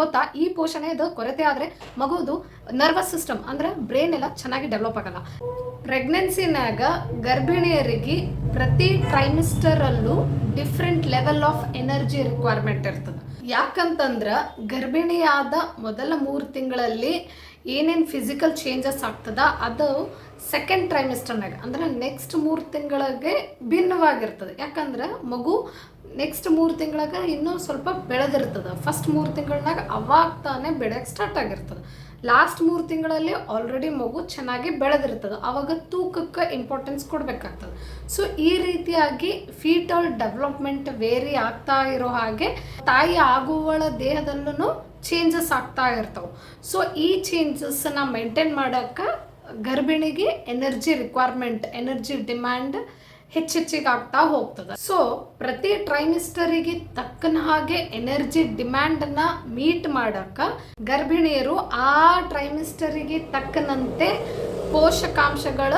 ಗೊತ್ತಾ? ಈ ಪೋಷಣೆದು ಕೊರತೆ ಆದರೆ ಮಗುದು ನರ್ವಸ್ ಸಿಸ್ಟಮ್ ಅಂದ್ರೆ ಬ್ರೈನ್ ಎಲ್ಲ ಚೆನ್ನಾಗಿ ಡೆವಲಪ್ ಆಗಲ್ಲ. ಪ್ರೆಗ್ನೆನ್ಸಿನಾಗ ಗರ್ಭಿಣಿಯರಿಗೆ ಪ್ರತಿ ಟ್ರೈಮಿಸ್ಟರ್ ಅಲ್ಲೂ different level of energy requirement ಇರ್ತದೆ. ಯಾಕಂತಂದ್ರೆ ಗರ್ಭಿಣಿಯಾದ ಮೊದಲ ಮೂರು ತಿಂಗಳಲ್ಲಿ ಏನೇನು ಫಿಸಿಕಲ್ ಚೇಂಜಸ್ ಆಗ್ತದ, ಅದು ಸೆಕೆಂಡ್ ಟ್ರೈಮಿಸ್ಟರ್ನಾಗ ಅಂದ್ರೆ ನೆಕ್ಸ್ಟ್ ಮೂರು ತಿಂಗಳಿಗೆ ಭಿನ್ನವಾಗಿರ್ತದೆ. ಯಾಕಂದ್ರೆ ಮಗು ನೆಕ್ಸ್ಟ್ ಮೂರು ತಿಂಗಳಾಗ ಇನ್ನೂ ಸ್ವಲ್ಪ ಬೆಳೆದಿರ್ತದೆ. ಫಸ್ಟ್ ಮೂರು ತಿಂಗಳಾಗ ಅವಾಗ ತಾನೇ ಬೆಳೆಯಕ್ಕೆ ಸ್ಟಾರ್ಟ್ ಆಗಿರ್ತದೆ. ಲಾಸ್ಟ್ ಮೂರು ತಿಂಗಳಲ್ಲಿ ಆಲ್ರೆಡಿ ಮಗು ಚೆನ್ನಾಗಿ ಬೆಳೆದಿರ್ತದೆ. ಅವಾಗ ತೂಕಕ್ಕೆ ಇಂಪಾರ್ಟೆನ್ಸ್ ಕೊಡಬೇಕಾಗ್ತದೆ. ಸೊ ಈ ರೀತಿಯಾಗಿ ಫೀಟಲ್ ಡೆವಲಪ್ಮೆಂಟ್ ವೇರಿ ಆಗ್ತಾ ಇರೋ ಹಾಗೆ ತಾಯಿ ಆಗುವಳ ದೇಹದಲ್ಲೂ ಚೇಂಜಸ್ ಆಗ್ತಾ ಇರ್ತಾವೆ. ಸೊ ಈ ಚೇಂಜಸ್ನ ಮೇಂಟೈನ್ ಮಾಡೋಕ್ಕೆ ಗರ್ಭಿಣಿಗೆ ಎನರ್ಜಿ ರಿಕ್ವೈರ್ಮೆಂಟ್, ಎನರ್ಜಿ ಡಿಮ್ಯಾಂಡ್ ಹೆಚ್ಚೆಚ್ಚಿಗೆ ಆಗ್ತಾ ಹೋಗ್ತದೆ. ಸೊ ಪ್ರತಿ ಟ್ರೈಮಿಸ್ಟರಿಗೆ ತಕ್ಕನ ಹಾಗೆ ಎನರ್ಜಿ ಡಿಮ್ಯಾಂಡನ್ನ ಮೀಟ್ ಮಾಡಕ್ಕ ಗರ್ಭಿಣಿಯರು ಆ ಟ್ರೈಮಿಸ್ಟರಿಗೆ ತಕ್ಕನಂತೆ ಪೋಷಕಾಂಶಗಳ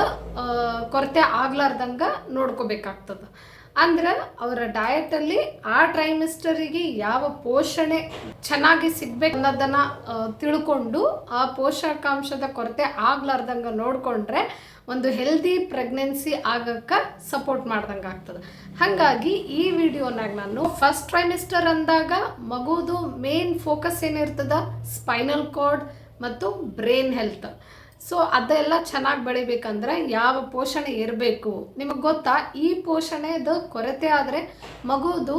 ಕೊರತೆ ಆಗ್ಲಾರ್ದಂಗ ನೋಡ್ಕೋಬೇಕಾಗ್ತದೆ. ಅಂದ್ರೆ ಅವರ ಡಯಟಲ್ಲಿ ಆ ಟ್ರೈಮಿಸ್ಟರಿಗೆ ಯಾವ ಪೋಷಣೆ ಚೆನ್ನಾಗಿ ಸಿಗ್ಬೇಕು ಅನ್ನೋದನ್ನ ತಿಳ್ಕೊಂಡು ಆ ಪೋಷಕಾಂಶದ ಕೊರತೆ ಆಗ್ಲಾರ್ದಂಗ ನೋಡ್ಕೊಂಡ್ರೆ ಒಂದು ಹೆಲ್ದಿ ಪ್ರೆಗ್ನೆನ್ಸಿ ಆಗಕ್ಕೆ ಸಪೋರ್ಟ್ ಮಾಡ್ದಂಗೆ ಆಗ್ತದೆ. ಹಾಗಾಗಿ ಈ ವಿಡಿಯೋನಾಗ ನಾನು ಫಸ್ಟ್ ಟ್ರೈಮಿಸ್ಟರ್ ಅಂದಾಗ ಮಗುದು ಮೇನ್ ಫೋಕಸ್ ಏನಿರ್ತದ? ಸ್ಪೈನಲ್ ಕಾರ್ಡ್ ಮತ್ತು ಬ್ರೈನ್ ಹೆಲ್ತ್ ಸೊ ಅದೆಲ್ಲ ಚೆನ್ನಾಗಿ ಬೆಳಿಬೇಕಂದ್ರೆ ಯಾವ ಪೋಷಣೆ ಇರಬೇಕು? ನಿಮಗೆ ಗೊತ್ತಾ? ಈ ಪೋಷಣೆದು ಕೊರತೆ ಆದರೆ ಮಗುದು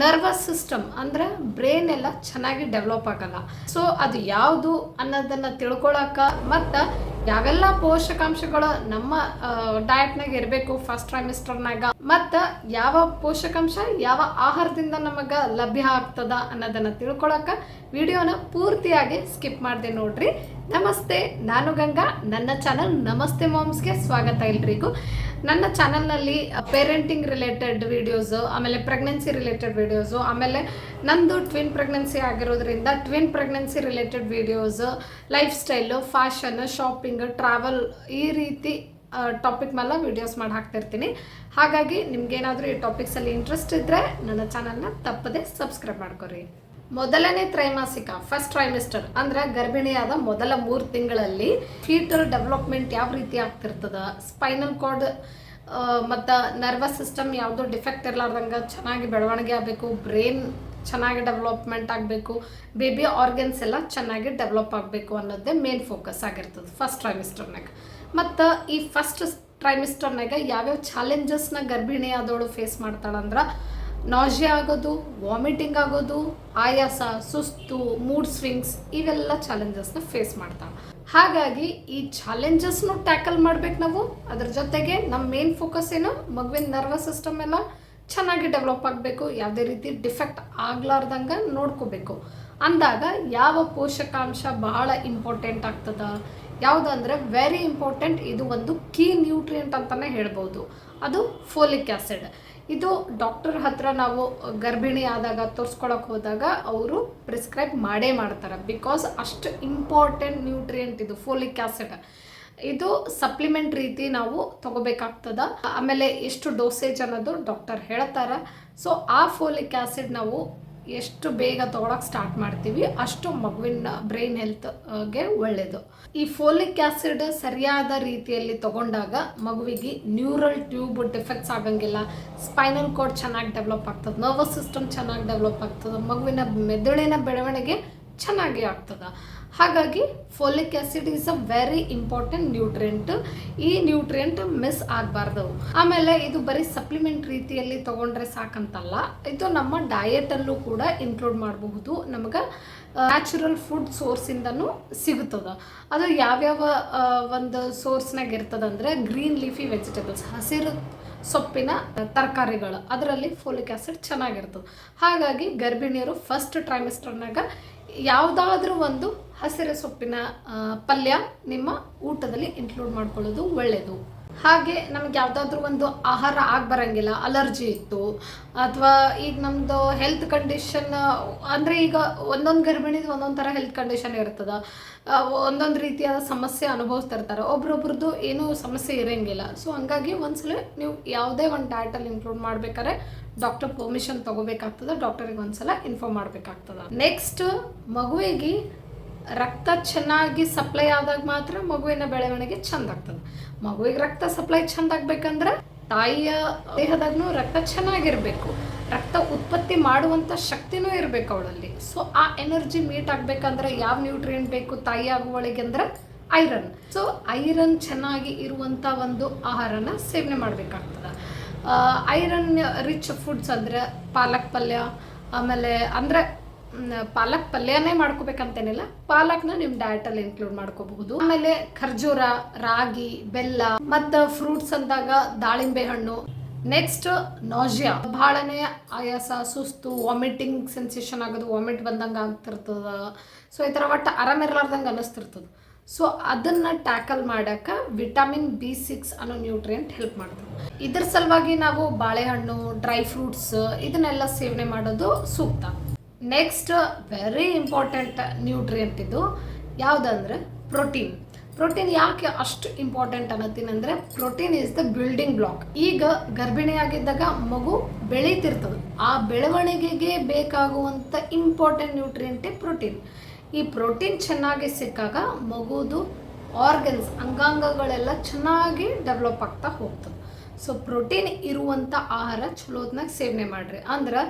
ನರ್ವಸ್ ಸಿಸ್ಟಮ್ ಅಂದ್ರೆ ಬ್ರೈನ್ ಎಲ್ಲ ಚೆನ್ನಾಗಿ ಡೆವಲಪ್ ಆಗಲ್ಲ. ಸೊ ಅದು ಯಾವುದು ಅನ್ನೋದನ್ನು ತಿಳ್ಕೊಳಕ ಮತ್ತು ಯಾವೆಲ್ಲ ಪೋಷಕಾಂಶಗಳು ನಮ್ಮ ಡಯಟ್ನಾಗ ಇರಬೇಕು ಫಸ್ಟ್ ಟ್ರೈಮಿಸ್ಟರ್ನಾಗ ಮತ್ತು ಯಾವ ಪೋಷಕಾಂಶ ಯಾವ ಆಹಾರದಿಂದ ನಮಗೆ ಲಭ್ಯ ಆಗ್ತದ ಅನ್ನೋದನ್ನು ತಿಳ್ಕೊಳಕ ವಿಡಿಯೋನ ಪೂರ್ತಿಯಾಗಿ ಸ್ಕಿಪ್ ಮಾಡಿದೆ ನೋಡ್ರಿ. ನಮಸ್ತೆ, ನಾನು ಗಂಗಾ. ನನ್ನ ಚಾನಲ್ ನಮಸ್ತೆ ಮಾಮ್ಸ್ಗೆ ಸ್ವಾಗತ ಎಲ್ರಿಗೂ. ನನ್ನ ಚಾನಲ್ನಲ್ಲಿ ಪೇರೆಂಟಿಂಗ್ ರಿಲೇಟೆಡ್ ವೀಡಿಯೋಸು ಆಮೇಲೆ ಪ್ರೆಗ್ನೆನ್ಸಿ ರಿಲೇಟೆಡ್ ವೀಡಿಯೋಸು ಆಮೇಲೆ ನಂದು ಟ್ವಿನ್ ಪ್ರೆಗ್ನೆನ್ಸಿ ಆಗಿರೋದ್ರಿಂದ twin pregnancy related videos lifestyle fashion shopping travel ಈ ರೀತಿ ಟಾಪಿಕ್ ಮೇಲೆ ವಿಡಿಯೋಸ್ ಮಾಡಿ ಹಾಕ್ತಿರ್ತೀನಿ. ಹಾಗಾಗಿ ನಿಮ್ಗೇನಾದರೂ ಈ ಟಾಪಿಕ್ಸಲ್ಲಿ ಇಂಟ್ರೆಸ್ಟ್ ಇದ್ದರೆ ನನ್ನ ಚಾನಲ್ನ ತಪ್ಪದೆ ಸಬ್ಸ್ಕ್ರೈಬ್ ಮಾಡ್ಕೊರಿ. ಮೊದಲನೇ ತ್ರೈಮಾಸಿಕ ಫಸ್ಟ್ ಟ್ರೈಮಿಸ್ಟರ್ ಅಂದ್ರೆ ಗರ್ಭಿಣಿಯಾದ ಮೊದಲ ಮೂರು ತಿಂಗಳಲ್ಲಿ ಫೀಟಲ್ ಡೆವಲಪ್ಮೆಂಟ್ ಯಾವ ರೀತಿ ಆಗ್ತಿರ್ತದ? ಸ್ಪೈನಲ್ ಕಾರ್ಡ್ ಮತ್ತು ನರ್ವಸ್ ಸಿಸ್ಟಮ್ ಯಾವುದೋ ಡಿಫೆಕ್ಟ್ ಇರಲಾರ್ದಂಗೆ ಚೆನ್ನಾಗಿ ಬೆಳವಣಿಗೆ ಆಗಬೇಕು ಬ್ರೈನ್ ಚೆನ್ನಾಗಿ ಡೆವಲಪ್ಮೆಂಟ್ ಆಗಬೇಕು ಬೇಬಿ ಆರ್ಗನ್ಸ್ ಎಲ್ಲ ಚೆನ್ನಾಗಿ ಡೆವಲಪ್ ಆಗಬೇಕು ಅನ್ನೋದೇ ಮೇನ್ ಫೋಕಸ್ ಆಗಿರ್ತದೆ ಫಸ್ಟ್ ಟ್ರೈಮಿಸ್ಟರ್ನಾಗ ಮತ್ತು ಈ ಫಸ್ಟ್ ಟ್ರೈಮಿಸ್ಟರ್ನಾಗ ಯಾವ್ಯಾವ ಚಾಲೆಂಜಸ್ನ ಗರ್ಭಿಣಿಯಾದವಳು ಫೇಸ್ ಮಾಡ್ತಾಳಂದ್ರೆ ನಾಜೆ ಆಗೋದು ವಾಮಿಟಿಂಗ್ ಆಗೋದು, ಆಯಾಸ, ಸುಸ್ತು ಮೂಡ್ ಸ್ವಿಂಗ್ಸ್ ಇವೆಲ್ಲ ಚಾಲೆಂಜಸ್ನ ಫೇಸ್ ಮಾಡ್ತಾವೆ ಹಾಗಾಗಿ ಈ ಚಾಲೆಂಜಸ್ನು ಟ್ಯಾಕಲ್ ಮಾಡ್ಬೇಕು ನಾವು. ಅದ್ರ ಜೊತೆಗೆ ನಮ್ಮ ಮೇನ್ ಫೋಕಸ್ ಏನು? ಮಗುವಿನ ನರ್ವಸ್ ಸಿಸ್ಟಮ್ ಎಲ್ಲ ಚೆನ್ನಾಗಿ ಡೆವಲಪ್ ಆಗಬೇಕು. ಯಾವುದೇ ರೀತಿ ಡಿಫೆಕ್ಟ್ ಆಗ್ಲಾರ್ದಂಗೆ ನೋಡ್ಕೋಬೇಕು. ಅಂದಾಗ ಯಾವ ಪೋಷಕಾಂಶ ಬಹಳ ಇಂಪಾರ್ಟೆಂಟ್ ಆಗ್ತದ? ಯಾವುದಂದ್ರೆ ವೆರಿ ಇಂಪಾರ್ಟೆಂಟ್ ಇದು ಒಂದು ಕೀ ನ್ಯೂಟ್ರಿಯೆಂಟ್ ಅಂತಲೇ ಹೇಳ್ಬೋದು. ಅದು ಫೋಲಿಕ್ ಆ್ಯಸಿಡ್ ಇದು ಡಾಕ್ಟರ್ ಹತ್ರ ನಾವು ಗರ್ಭಿಣಿ ಆದಾಗ ತೋರಿಸ್ಕೊಳಕ್ಕೆ ಹೋದಾಗ ಅವರು ಪ್ರಿಸ್ಕ್ರೈಬ್ ಮಾಡೇ ಮಾಡ್ತಾರೆ. ಬಿಕಾಸ್ ಅಷ್ಟು ಇಂಪಾರ್ಟೆಂಟ್ ನ್ಯೂಟ್ರಿಯೆಂಟ್ ಇದು, ಫೋಲಿಕ್ ಆಸಿಡ್. ಇದು ಸಪ್ಲಿಮೆಂಟ್ ರೀತಿ ನಾವು ತಗೋಬೇಕಾಗ್ತದ. ಆಮೇಲೆ ಎಷ್ಟು ಡೋಸೇಜ್ ಅನ್ನೋದು ಡಾಕ್ಟರ್ ಹೇಳ್ತಾರೆ. ಸೊ ಆ ಫೋಲಿಕ್ ಆಸಿಡ್ ನಾವು ಎಷ್ಟು ಬೇಗ ತಗೊಳಕ್ ಸ್ಟಾರ್ಟ್ ಮಾಡ್ತೀವಿ, ಅಷ್ಟು ಮಗುವಿನ ಬ್ರೈನ್ ಹೆಲ್ತ್ಗೆ ಒಳ್ಳೆಯದು ಈ ಫೋಲಿಕ್ ಆ್ಯಸಿಡ್ ಸರಿಯಾದ ರೀತಿಯಲ್ಲಿ ತಗೊಂಡಾಗ ಮಗುವಿಗೆ ನ್ಯೂರಲ್ ಟ್ಯೂಬ್ ಡಿಫೆಕ್ಟ್ಸ್ ಆಗಂಗಿಲ್ಲ. ಸ್ಪೈನಲ್ ಕೋಡ್ ಚೆನ್ನಾಗಿ ಡೆವಲಪ್ ಆಗ್ತದೆ ನರ್ವಸ್ ಸಿಸ್ಟಮ್ ಚೆನ್ನಾಗಿ ಡೆವಲಪ್ ಆಗ್ತದೆ, ಮಗುವಿನ ಮೆದುಳಿನ ಬೆಳವಣಿಗೆ ಚೆನ್ನಾಗಿ ಆಗ್ತದೆ. ಹಾಗಾಗಿ folic acid is a very important nutrient ಈ ನ್ಯೂಟ್ರಿಯೆಂಟ್ ಮಿಸ್ ಆಗಬಾರ್ದು. ಆಮೇಲೆ ಇದು ಬರೀ ಸಪ್ಲಿಮೆಂಟ್ ರೀತಿಯಲ್ಲಿ ತಗೊಂಡ್ರೆ ಸಾಕಂತಲ್ಲ, ಇದು ನಮ್ಮ ಡಯೆಟಲ್ಲೂ ಕೂಡ ಇನ್ಕ್ಲೂಡ್ ಮಾಡಬಹುದು. ನಮಗೆ ನ್ಯಾಚುರಲ್ ಫುಡ್ ಸೋರ್ಸಿಂದನೂ ಸಿಗುತ್ತದೆ. ಅದು ಯಾವ್ಯಾವ ಒಂದು ಸೋರ್ಸ್ನಾಗ ಇರ್ತದಂದ್ರೆ ಗ್ರೀನ್ ಲೀಫಿ ವೆಜಿಟೇಬಲ್ಸ್ ಹಸಿರು ಸೊಪ್ಪಿನ ತರಕಾರಿಗಳು. ಅದರಲ್ಲಿ ಫೋಲಿಕ್ ಆ್ಯಸಿಡ್ ಚೆನ್ನಾಗಿರ್ತದೆ. ಹಾಗಾಗಿ ಗರ್ಭಿಣಿಯರು ಫಸ್ಟ್ ಟ್ರೈಮಿಸ್ಟರ್ನಾಗ ಯಾವುದಾದ್ರೂ ಒಂದು ಹಸಿರು ಸೊಪ್ಪಿನ ಪಲ್ಯ ನಿಮ್ಮ ಊಟದಲ್ಲಿ ಇನ್ಕ್ಲೂಡ್ ಮಾಡ್ಕೊಳ್ಳೋದು ಒಳ್ಳೆಯದು ಹಾಗೆ ನಮ್ಗೆ ಯಾವುದಾದ್ರೂ ಒಂದು ಆಹಾರ ಆಗಿ ಬರಂಗಿಲ್ಲ ಅಲರ್ಜಿ ಇತ್ತು, ಅಥವಾ ಈಗ ನಮ್ಮದು ಹೆಲ್ತ್ ಕಂಡೀಷನ್ ಅಂದರೆ ಈಗ ಒಂದೊಂದು ಗರ್ಭಿಣಿದು ಒಂದೊಂದು ಥರ ಹೆಲ್ತ್ ಕಂಡೀಷನ್ ಇರ್ತದೆ. ಒಂದೊಂದು ರೀತಿಯಾದ ಸಮಸ್ಯೆ ಅನುಭವಿಸ್ತಿರ್ತಾರೆ ಒಬ್ರೊಬ್ರದ್ದು ಏನೂ ಸಮಸ್ಯೆ ಇರೋಂಗಿಲ್ಲ. ಸೊ ಹಂಗಾಗಿ ಒಂದ್ಸಲ ನೀವು ಯಾವುದೇ ಒಂದು ಡಯಟಲ್ಲಿ ಇನ್ಕ್ಲೂಡ್ ಮಾಡ್ಬೇಕಾದ್ರೆ ಡಾಕ್ಟರ್ ಪರ್ಮಿಷನ್ ತೊಗೋಬೇಕಾಗ್ತದೆ ಡಾಕ್ಟರಿಗೆ ಒಂದ್ಸಲ ಇನ್ಫಾರ್ಮ್ ಮಾಡಬೇಕಾಗ್ತದೆ. ನೆಕ್ಸ್ಟ್ ಮಗುವಿಗೆ ರಕ್ತ ಚೆನ್ನಾಗಿ ಸಪ್ಲೈ ಆದಾಗ ಮಾತ್ರ ಮಗುವಿನ ಬೆಳವಣಿಗೆ ಚಂದ ಆಗ್ತದೆ. ಮಗುವಿಗೆ ರಕ್ತ ಸಪ್ಲೈ ಚಂದ ಆಗ್ಬೇಕಂದ್ರೆ ತಾಯಿಯ ದೇಹದಾಗೂ ರಕ್ತ ಚೆನ್ನಾಗಿರ್ಬೇಕು. ರಕ್ತ ಉತ್ಪತ್ತಿ ಮಾಡುವಂಥ ಶಕ್ತಿನೂ ಇರಬೇಕು ಅವಳಲ್ಲಿ. ಸೊ ಆ ಎನರ್ಜಿ ಮೀಟ್ ಆಗಬೇಕಂದ್ರೆ ಯಾವ ನ್ಯೂಟ್ರಿಯೆಂಟ್ ಬೇಕು ತಾಯಿ ಆಗುವಳಿಗೆ ಅಂದ್ರೆ ಐರನ್ ಸೊ ಐರನ್ ಚೆನ್ನಾಗಿ ಇರುವಂಥ ಒಂದು ಆಹಾರನ ಸೇವನೆ ಮಾಡಬೇಕಾಗ್ತದೆ. ಐರನ್ ರಿಚ್ ಫುಡ್ಸ್ ಅಂದರೆ ಪಾಲಕ್ ಪಲ್ಯ, ಆಮೇಲೆ ಅಂದರೆ ಪಾಲಕ್ ಪಲ್ಯನೇ ಮಾಡ್ಕೋಬೇಕಂತೇನಿಲ್ಲ. ಪಾಲಕ್ನ ನಿಮ್ಮ ಡಯಟಲ್ಲಿ ಇನ್ಕ್ಲೂಡ್ ಮಾಡ್ಕೋಬಹುದು. ಆಮೇಲೆ ಖರ್ಜೂರ, ರಾಗಿ, ಬೆಲ್ಲ, ಮತ್ತು ಫ್ರೂಟ್ಸ್ ಅಂದಾಗ ದಾಳಿಂಬೆ ಹಣ್ಣು. ನೆಕ್ಸ್ಟ್ ನಾಜಿಯಾ ಬಹಳನೇ ಆಯಾಸ, ಸುಸ್ತು ವಾಮಿಟಿಂಗ್ ಸೆನ್ಸೇಷನ್ ಆಗೋದು ವಾಮಿಟ್ ಬಂದಂಗೆ ಆಗ್ತಿರ್ತದ. ಸೊ ಈ ಥರ ಒಟ್ಟು ಆರಾಮಿರ್ಲಾರ್ದಂಗೆ ಅನ್ನಿಸ್ತಿರ್ತದೆ ಸೊ ಅದನ್ನ ಟ್ಯಾಕಲ್ ಮಾಡಕ್ಕೆ ವಿಟಮಿನ್ ಬಿ ಸಿಕ್ಸ್ ಅನ್ನೋ ನ್ಯೂಟ್ರಿಯೆಂಟ್ ಹೆಲ್ಪ್ ಮಾಡ್ತದೆ. ಇದ್ರ ಸಲುವಾಗಿ ನಾವು ಬಾಳೆಹಣ್ಣು ಡ್ರೈ ಫ್ರೂಟ್ಸ್ ಇದನ್ನೆಲ್ಲ ಸೇವನೆ ಮಾಡೋದು ಸೂಕ್ತ. ನೆಕ್ಸ್ಟ್ ವೆರಿ ಇಂಪಾರ್ಟೆಂಟ್ ನ್ಯೂಟ್ರಿಯೆಂಟ್ ಇದು. ಯಾವುದಂದ್ರೆ ಪ್ರೋಟೀನ್ ಪ್ರೋಟೀನ್ ಯಾಕೆ ಅಷ್ಟು ಇಂಪಾರ್ಟೆಂಟ್ ಅನ್ನತ್ತೀನಿ ಅಂದರೆ protein is the building block ಈಗ ಗರ್ಭಿಣಿಯಾಗಿದ್ದಾಗ ಮಗು ಬೆಳೀತಿರ್ತದೆ. ಆ ಬೆಳವಣಿಗೆಗೆ ಬೇಕಾಗುವಂಥ ಇಂಪಾರ್ಟೆಂಟ್ ನ್ಯೂಟ್ರಿಯೆಂಟೇ ಪ್ರೋಟೀನ್ ಈ ಪ್ರೋಟೀನ್ ಚೆನ್ನಾಗಿ ಸಿಕ್ಕಾಗ ಮಗುದು ಆರ್ಗನ್ಸ್ ಅಂಗಾಂಗಗಳೆಲ್ಲ ಚೆನ್ನಾಗಿ ಡೆವಲಪ್ ಆಗ್ತಾ ಹೋಗ್ತದೆ. ಸೊ ಪ್ರೋಟೀನ್ ಇರುವಂಥ ಆಹಾರ ಚಲೋತ್ನಾಗ ಸೇವನೆ ಮಾಡಿರಿ. ಅಂದ್ರೆ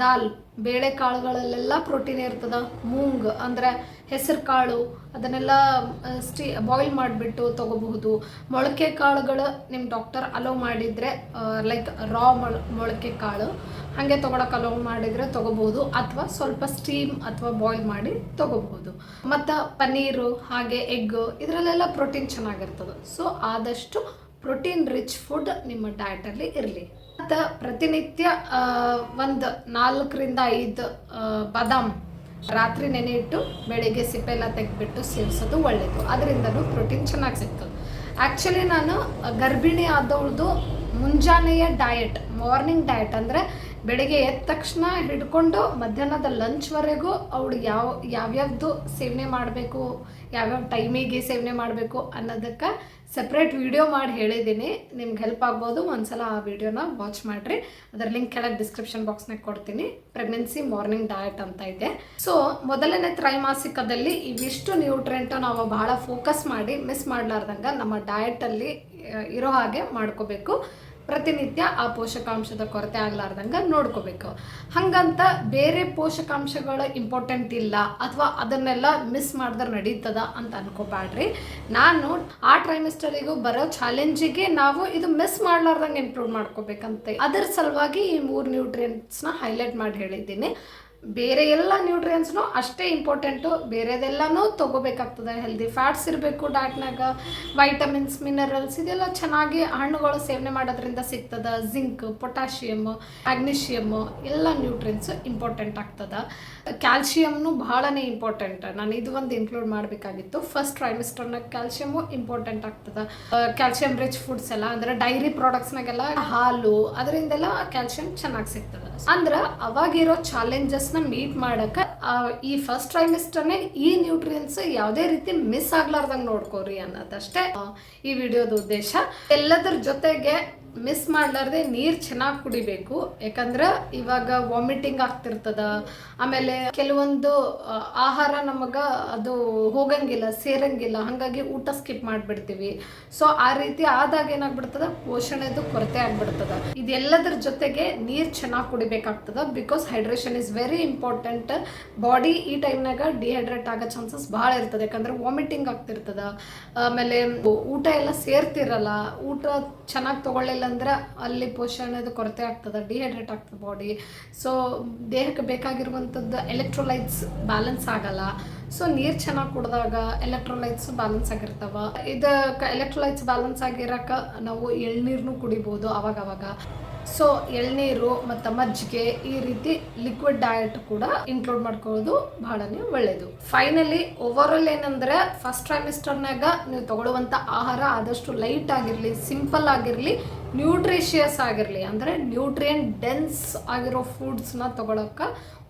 ದಾಲ್, ಬೇಳೆಕಾಳುಗಳಲ್ಲೆಲ್ಲ ಪ್ರೋಟೀನ್ ಇರ್ತದೆ. ಮೂಂಗ್, ಅಂದರೆ ಹೆಸರು ಕಾಳು ಅದನ್ನೆಲ್ಲ ಸ್ಟಿ ಬಾಯ್ಲ್ ಮಾಡಿಬಿಟ್ಟು ತೊಗೋಬಹುದು. ಮೊಳಕೆ ಕಾಳುಗಳು ನಿಮ್ಮ ಡಾಕ್ಟರ್ ಅಲೋ ಮಾಡಿದರೆ ಲೈಕ್ ರಾ ಮೊಳ ಮೊಳಕೆ ಕಾಳು ಹಾಗೆ ತೊಗೊಳಕ್ಕೆ ಅಲೋ ಮಾಡಿದರೆ ತೊಗೋಬಹುದು. ಅಥವಾ ಸ್ವಲ್ಪ ಸ್ಟೀಮ್ ಅಥವಾ ಬಾಯ್ಲ್ ಮಾಡಿ ತೊಗೋಬಹುದು. ಮತ್ತು ಪನ್ನೀರು, ಹಾಗೆ ಎಗ್ ಇದರಲ್ಲೆಲ್ಲ ಪ್ರೋಟೀನ್ ಚೆನ್ನಾಗಿರ್ತದೆ. ಸೊ ಆದಷ್ಟು ಪ್ರೋಟೀನ್ ರಿಚ್ ಫುಡ್ ನಿಮ್ಮ ಡಯಟಲ್ಲಿ ಇರಲಿ. ಮತ್ತು ಪ್ರತಿನಿತ್ಯ ಒಂದು ನಾಲ್ಕರಿಂದ ಐದು ಬಾದಾಮ್ ರಾತ್ರಿ ನೆನೆ ಇಟ್ಟು ಬೆಳಿಗ್ಗೆ ಸಿಪ್ಪೆಲ್ಲ ತೆಗೆದ್ಬಿಟ್ಟು ಸೇವಿಸೋದು ಒಳ್ಳೆಯದು ಅದರಿಂದನೂ ಪ್ರೋಟೀನ್ ಚೆನ್ನಾಗಿ ಸಿಗ್ತದೆ ಆ್ಯಕ್ಚುಲಿ ನಾನು ಗರ್ಭಿಣಿ ಆದವಳದು ಮುಂಜಾನೆಯ ಡಯಟ್ ಮಾರ್ನಿಂಗ್ ಡಯಟ್ ಅಂದರೆ ಬೆಳಿಗ್ಗೆ ಎದ್ದ ತಕ್ಷಣ ಹಿಡ್ಕೊಂಡು ಮಧ್ಯಾಹ್ನದ ಲಂಚ್ವರೆಗೂ ಅವಳು ಯಾವ, ಯಾವ್ಯಾವ್ದು ಸೇವನೆ ಮಾಡಬೇಕು, ಯಾವ್ಯಾವ ಟೈಮಿಗೆ ಸೇವನೆ ಮಾಡಬೇಕು ಅನ್ನೋದಕ್ಕೆ ಸಪ್ರೇಟ್ ವಿಡಿಯೋ ಮಾಡಿ ಹೇಳಿದ್ದೀನಿ. ನಿಮ್ಗೆ ಹೆಲ್ಪ್ ಆಗ್ಬೋದು. ಒಂದ್ಸಲ ಆ ವಿಡಿಯೋನ ವಾಚ್ ಮಾಡಿರಿ. ಅದರ ಲಿಂಕ್ ಕೆಳಗೆ ಡಿಸ್ಕ್ರಿಪ್ಷನ್ ಬಾಕ್ಸ್ನಾಗ ಕೊಡ್ತೀನಿ. ಪ್ರೆಗ್ನೆನ್ಸಿ ಮಾರ್ನಿಂಗ್ ಡಯಟ್ ಅಂತ ಇದೆ. ಸೊ ಮೊದಲನೇ ತ್ರೈಮಾಸಿಕದಲ್ಲಿ ಇವಿಷ್ಟು ನ್ಯೂಟ್ರೆಂಟು ನಾವು ಬಹಳ ಫೋಕಸ್ ಮಾಡಿ ಮಿಸ್ ಮಾಡಲಾರ್ದಂಗೆ ನಮ್ಮ ಡಯಟಲ್ಲಿ ಇರೋ ಹಾಗೆ ಮಾಡ್ಕೋಬೇಕು. ಪ್ರತಿನಿತ್ಯ ಆ ಪೋಷಕಾಂಶದ ಕೊರತೆ ಆಗ್ಲಾರ್ದಂಗೆ ನೋಡ್ಕೋಬೇಕು. ಹಂಗಂತ ಬೇರೆ ಪೋಷಕಾಂಶಗಳು ಇಂಪಾರ್ಟೆಂಟ್ ಇಲ್ಲ ಅಥವಾ ಅದನ್ನೆಲ್ಲ ಮಿಸ್ ಮಾಡಿದ್ರೆ ನಡೀತದ ಅಂತ ಅನ್ಕೋಬ್ಯಾಡ್ರಿ. ನಾನು ಆ ಟ್ರೈಮಿಸ್ಟರಿಗೂ ಬರೋ ಚಾಲೆಂಜಿಗೆ ನಾವು ಇದು ಮಿಸ್ ಮಾಡ್ಲಾರ್ದಂಗೆ ಇಂಪ್ರೂವ್ ಮಾಡ್ಕೋಬೇಕಂತ. ಅದರ ಸಲುವಾಗಿ ಈ ಮೂರು ನ್ಯೂಟ್ರಿಯೆಂಟ್ಸ್ನ ಹೈಲೈಟ್ ಮಾಡಿ ಹೇಳಿದ್ದೀನಿ. ಬೇರೆ ಎಲ್ಲ ನ್ಯೂಟ್ರಿಯನ್ಸ್ನು ಅಷ್ಟೇ ಇಂಪಾರ್ಟೆಂಟು ಬೇರೆದೆಲ್ಲನೂ ತೊಗೋಬೇಕಾಗ್ತದೆ. ಹೆಲ್ದಿ ಫ್ಯಾಟ್ಸ್ ಇರಬೇಕು ಡಾಟ್ನಾಗ ವೈಟಮಿನ್ಸ್ ಮಿನರಲ್ಸ್ ಇದೆಲ್ಲ ಚೆನ್ನಾಗಿ ಹಣ್ಣುಗಳು ಸೇವನೆ ಮಾಡೋದ್ರಿಂದ ಸಿಗ್ತದೆ. ಜಿಂಕ್ ಪೊಟ್ಯಾಷಿಯಮ್ ಮ್ಯಾಗ್ನೀಷಿಯಮ್ ಎಲ್ಲ ನ್ಯೂಟ್ರಿಯನ್ಸ್ ಇಂಪಾರ್ಟೆಂಟ್ ಆಗ್ತದೆ. ಕ್ಯಾಲ್ಶಿಯಮ್ನು ಬಹಳನೇ ಇಂಪಾರ್ಟೆಂಟ್ ನಾನು ಇದು ಒಂದು ಇನ್ಕ್ಲೂಡ್ ಮಾಡಬೇಕಾಗಿತ್ತು. ಫಸ್ಟ್ ಟ್ರೈಮಿಸ್ಟರ್ನಾಗ ಕ್ಯಾಲ್ಶಿಯಮು ಇಂಪಾರ್ಟೆಂಟ್ ಆಗ್ತದೆ. ಕ್ಯಾಲ್ಶಿಯಂ ರಿಚ್ ಫುಡ್ಸ್ ಎಲ್ಲ, ಅಂದರೆ ಡೈರಿ ಪ್ರಾಡಕ್ಟ್ಸ್ನಾಗೆಲ್ಲ ಹಾಲು, ಅದರಿಂದೆಲ್ಲ ಕ್ಯಾಲ್ಶಿಯಂ ಚೆನ್ನಾಗಿ ಸಿಗ್ತದೆ. ಅಂದ್ರೆ ಅವಾಗಿರೋ ಚಾಲೆಂಜಸ್ನ ಮೀಟ್ ಮಾಡಕ್ಕೆ ಈ ಫಸ್ಟ್ ಟ್ರೈಮಿಸ್ಟರ್ನೇ ಈ ನ್ಯೂಟ್ರಿಯನ್ಸ್ ಯಾವುದೇ ರೀತಿ ಮಿಸ್ ಆಗ್ಲಾರ್ದಂಗೆ ನೋಡ್ಕೋರಿ ಅನ್ನೋದಷ್ಟೇ ಈ ವಿಡಿಯೋದ ಉದ್ದೇಶ. ಎಲ್ಲದರ ಜೊತೆಗೆ ಮಿಸ್ ಮಾಡ್ಲಾರ್ದೆ ನೀರು ಚೆನ್ನಾಗಿ ಕುಡಿಬೇಕು. ಯಾಕಂದ್ರೆ ಇವಾಗ ವಾಮಿಟಿಂಗ್ ಆಗ್ತಿರ್ತದ. ಆಮೇಲೆ ಕೆಲವೊಂದು ಆಹಾರ ನಮಗ ಅದು ಹೋಗಂಗಿಲ್ಲ, ಸೇರಂಗಿಲ್ಲ. ಹಾಗಾಗಿ ಊಟ ಸ್ಕಿಪ್ ಮಾಡಿಬಿಡ್ತೀವಿ. ಸೊ ಆ ರೀತಿ ಆದಾಗ ಏನಾಗ್ಬಿಡ್ತದ? ಪೋಷಣೆದು ಕೊರತೆ ಆಗ್ಬಿಡ್ತದ. ಇದೆಲ್ಲದರ ಜೊತೆಗೆ ನೀರು ಚೆನ್ನಾಗಿ ಕುಡಿಬೇಕಾಗ್ತದ because hydration is very important body ಈ ಟೈಮ್ನಾಗ ಡಿಹೈಡ್ರೇಟ್ ಆಗೋ ಚಾನ್ಸಸ್ ಭಾಳ ಇರ್ತದೆ. ಯಾಕಂದ್ರೆ ವಾಮಿಟಿಂಗ್ ಆಗ್ತಿರ್ತದ. ಆಮೇಲೆ ಊಟ ಎಲ್ಲ ಸೇರ್ತಿರಲ್ಲ. ಊಟ ಚೆನ್ನಾಗಿ ತಗೊಳ್ಳಿಲ್ಲ ಅಂದ್ರೆ ಅಲ್ಲಿ ಪೋಷಣೆದು ಕೊರತೆ ಆಗ್ತದೆ ಡಿಹೈಡ್ರೇಟ್ ಆಗ್ತದೆ ಬಾಡಿ ಸೊ ದೇಹಕ್ಕೆ ಬೇಕಾಗಿರುವಂಥದ್ದು ಎಲೆಕ್ಟ್ರೋಲೈಟ್ಸ್ ಬ್ಯಾಲೆನ್ಸ್ ಆಗಲ್ಲ. ಸೊ ನೀರು ಚೆನ್ನಾಗಿ ಕುಡಿದಾಗ ಎಲೆಕ್ಟ್ರೋಲೈಟ್ಸ್ ಬ್ಯಾಲೆನ್ಸ್ ಆಗಿರ್ತಾವ. ಇದು ಎಲೆಕ್ಟ್ರೋಲೈಟ್ಸ್ ಬ್ಯಾಲೆನ್ಸ್ ಆಗಿರೋಕೆ ನಾವು ಎಳ್ನೀರನ್ನು ಕುಡಿಬೋದು ಅವಾಗವಾಗ. ಅವಾಗ ಸೊ ಎಳ್ನೀರು ಮತ್ತು ಮಜ್ಜಿಗೆ ಈ ರೀತಿ ಲಿಕ್ವಿಡ್ ಡಯಟ್ ಕೂಡ ಇನ್ಕ್ಲೂಡ್ ಮಾಡ್ಕೊಳ್ಳೋದು ಬಹಳನೇ ಒಳ್ಳೆಯದು ಫೈನಲಿ ಓವರ್ ಆಲ್ ಏನಂದ್ರೆ ಫಸ್ಟ್ ಟ್ರೈಮಿಸ್ಟರ್ನಾಗ ನೀವು ತಗೊಳ್ಳುವಂಥ ಆಹಾರ ಆದಷ್ಟು ಲೈಟ್ ಆಗಿರಲಿ ಸಿಂಪಲ್ ಆಗಿರಲಿ ನ್ಯೂಟ್ರಿಷಿಯಸ್ ಆಗಿರಲಿ, ಅಂದರೆ ನ್ಯೂಟ್ರಿಯನ್ ಡೆನ್ಸ್ ಆಗಿರೋ ಫುಡ್ಸ್ನ ತಗೊಳಕ್ಕೆ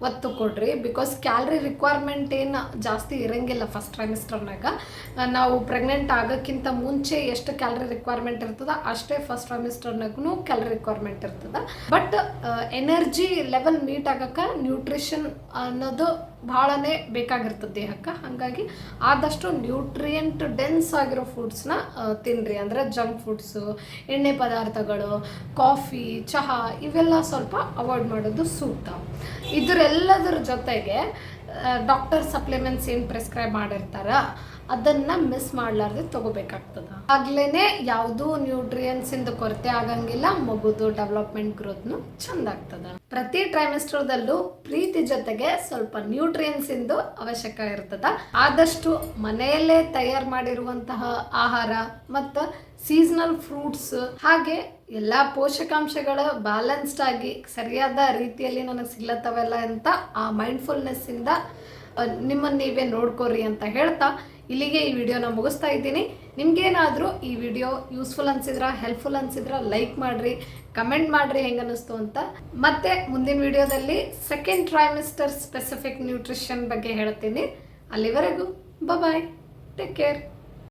ಒತ್ತು ಕೊಡ್ರಿ. ಬಿಕಾಸ್ ಕ್ಯಾಲ್ರಿ ರಿಕ್ವೈರ್ಮೆಂಟ್ ಏನು ಜಾಸ್ತಿ ಇರೋಂಗಿಲ್ಲ ಫಸ್ಟ್ ಟ್ರೈಮಿಸ್ಟರ್ನಾಗ ನಾವು ಪ್ರೆಗ್ನೆಂಟ್ ಆಗೋಕ್ಕಿಂತ ಮುಂಚೆ ಎಷ್ಟು ಕ್ಯಾಲ್ರಿ ರಿಕ್ವೈರ್ಮೆಂಟ್ ಇರ್ತದ, ಅಷ್ಟೇ ಫಸ್ಟ್ ಟ್ರೈಮಿಸ್ಟರ್ನಾಗೂ ಕ್ಯಾಲ್ರಿ ರಿಕ್ವೈರ್ಮೆಂಟ್ ಇರ್ತದೆ. ಬಟ್ ಎನರ್ಜಿ ಲೆವೆಲ್ ಮೀಟ್ ಆಗೋಕ್ಕೆ ನ್ಯೂಟ್ರಿಷನ್ ಅನ್ನೋದು ಭಾಳನೇ ಬೇಕಾಗಿರ್ತದೆ ದೇಹಕ್ಕೆ. ಹಾಗಾಗಿ ಆದಷ್ಟು ನ್ಯೂಟ್ರಿಯೆಂಟ್ ಡೆನ್ಸ್ ಆಗಿರೋ ಫುಡ್ಸ್ನ ತಿನ್ನಿರಿ ಅಂದರೆ ಜಂಕ್ ಫುಡ್ಸು ಎಣ್ಣೆ ಪದಾರ್ಥಗಳು ಕಾಫಿ ಚಹಾ, ಇವೆಲ್ಲ ಸ್ವಲ್ಪ ಅವಾಯ್ಡ್ ಮಾಡೋದು ಸೂಕ್ತ. ಇದರೆಲ್ಲದರ ಜೊತೆಗೆ ಡಾಕ್ಟರ್ ಸಪ್ಲಿಮೆಂಟ್ಸ್ ಏನು ಪ್ರಿಸ್ಕ್ರೈಬ್ ಮಾಡಿರ್ತಾರ? ಅದನ್ನ ಮಿಸ್ ಮಾಡ್ಲಾರ್ದೆ ತಗೋಬೇಕಾಗ್ತದ. ಆಗ್ಲೇನೆ ಯಾವುದೂ ನ್ಯೂಟ್ರಿಯನ್ಸ್ ಇಂದ ಕೊರತೆ ಆಗಂಗಿಲ್ಲ, ಮಗುದು ಡೆವಲಪ್ಮೆಂಟ್ ಗ್ರೋತ್ನು ಚಂದ ಆಗ್ತದ. ಪ್ರತಿ ಟ್ರೈಮೆಸ್ಟರ್ದಲ್ಲೂ ಪ್ರೀತಿ ಜೊತೆಗೆ ಸ್ವಲ್ಪ ನ್ಯೂಟ್ರಿಯನ್ಸ್ ಇಂದು ಅವಶ್ಯಕ ಇರ್ತದ. ಆದಷ್ಟು ಮನೆಯಲ್ಲೇ ತಯಾರು ಮಾಡಿರುವಂತಹ ಆಹಾರ ಮತ್ತು ಸೀಸನಲ್ ಫ್ರೂಟ್ಸ್ ಹಾಗೆ ಎಲ್ಲ ಪೋಷಕಾಂಶಗಳ ಬ್ಯಾಲೆನ್ಸ್ಡ್ ಆಗಿ ಸರಿಯಾದ ರೀತಿಯಲ್ಲಿ ನನಗೆ ಸಿಗ್ಲತ್ತವೆಲ್ಲ ಅಂತ ಆ ಮೈಂಡ್ಫುಲ್ನೆಸ್ ಇಂದ ನಿಮ್ಮನ್ನ ನೀವೇ ನೋಡ್ಕೋರಿ ಅಂತ ಹೇಳ್ತಾ ಇಲ್ಲಿಗೆ ಈ ವಿಡಿಯೋನ ಮುಗಿಸ್ತಾ ಇದ್ದೀನಿ. ನಿಮಗೇನಾದರೂ ಈ ವಿಡಿಯೋ ಯೂಸ್ಫುಲ್ ಅನ್ಸಿದ್ರ, ಹೆಲ್ಪ್ಫುಲ್ ಅನ್ಸಿದ್ರ, ಲೈಕ್ ಮಾಡಿರಿ, ಕಮೆಂಟ್ ಮಾಡಿರಿ ಹೆಂಗೆ ಅನ್ನಿಸ್ತು ಅಂತ. ಮತ್ತೆ ಮುಂದಿನ ವಿಡಿಯೋದಲ್ಲಿ ಸೆಕೆಂಡ್ ಟ್ರೈಮಿಸ್ಟರ್ ಸ್ಪೆಸಿಫಿಕ್ ನ್ಯೂಟ್ರಿಷನ್ ಬಗ್ಗೆ ಹೇಳ್ತೀನಿ. ಅಲ್ಲಿವರೆಗೂ ಬಾಯ್ ಟೇಕ್ ಕೇರ್